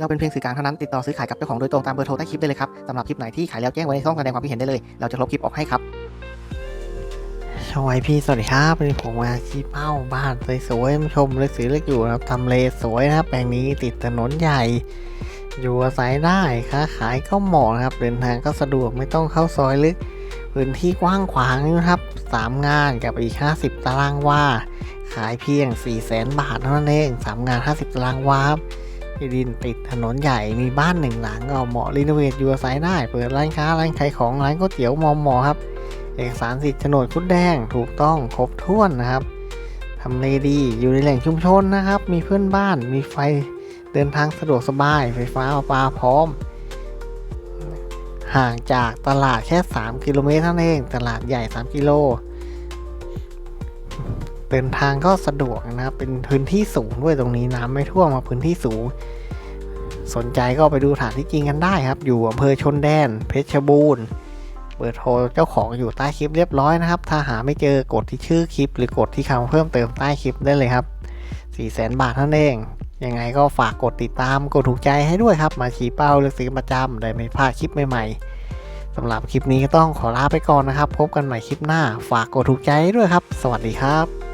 เราเป็นเพียงสื่อกลางเท่านั้นติดต่อซื้อขายกับเจ้าของโดยตรงตามเบอร์โทรใต้คลิปได้เลยครับสำหรับคลิปไหนที่ขายแล้วแจ้งไว้ในช่องแสดงความคิดเห็นได้เลย เราจะลบคลิปออกให้ครับชวยพี่สวัสดีครับวันนี้ผมมาชี้เป้าบ้านสวยๆชมเลยสีเลือกอยู่นะครับทำเลสวยนะครับแปลงนี้ติดถนนใหญ่ อยู่อาศัยได้ค้าขายก็เหมาะนะครับเดินทางก็สะดวกไม่ต้องเข้าซอยลึกพื้นที่กว้างขวางนะครับสามงานกับอีก 50 ตารางวาขายเพียง 4 0 0แสนบาทเท่านั้นเองสามงาน 50 ตารางวาครับ ที่ดินติดถนนใหญ่มีบ้านหนึ่งหลังก็เหมาะรีโนเวทอยู่อาศัยได้ เปิดร้านค้าร้านขายของร้านก๋วยเตี๋ยวมอมหมอครับ เอกสารสิทธิ์โฉนดคุดแดงถูกต้องครบถ้วนนะครับทำเลดีอยู่ในแหล่งชุมชนนะครับ มีเพื่อนบ้านมีไฟเดินทางสะดวกสบาย ไฟฟ้าประปาพร้อม ห่างจากตลาดแค่ 3 กิโลเมตรเท่านั้นเอง ตลาดใหญ่ 3 กิโล เดินทางก็สะดวกนะครับ เป็นพื้นที่สูงด้วยตรงนี้น้ำไม่ท่วมครับพื้นที่สูง สนใจก็ไปดูฐานที่จริงกันได้ครับ อยู่อำเภอชนแดน เพชรบูรณ์เบอร์โทรเจ้าของอยู่ใต้คลิปเรียบร้อยนะครับ ถ้าหาไม่เจอกดที่ชื่อคลิป หรือกดที่คำเพิ่มเติมใต้คลิปได้เลยครับ4 0 0แสนบาทเท่านั้นเอง ยังไงก็ฝากกดติดตามกดถูกใจให้ด้วยครับ มาชี้เป้าเลือกซื้อประจำได้ไม่พลาดคลิปใหม่ๆสำหรับคลิปนี้ก็ต้องขอลาไปก่อนนะครับ พบกันใหม่คลิปหน้า ฝากกดถูกใจให้ด้วยครับ สวัสดีครับ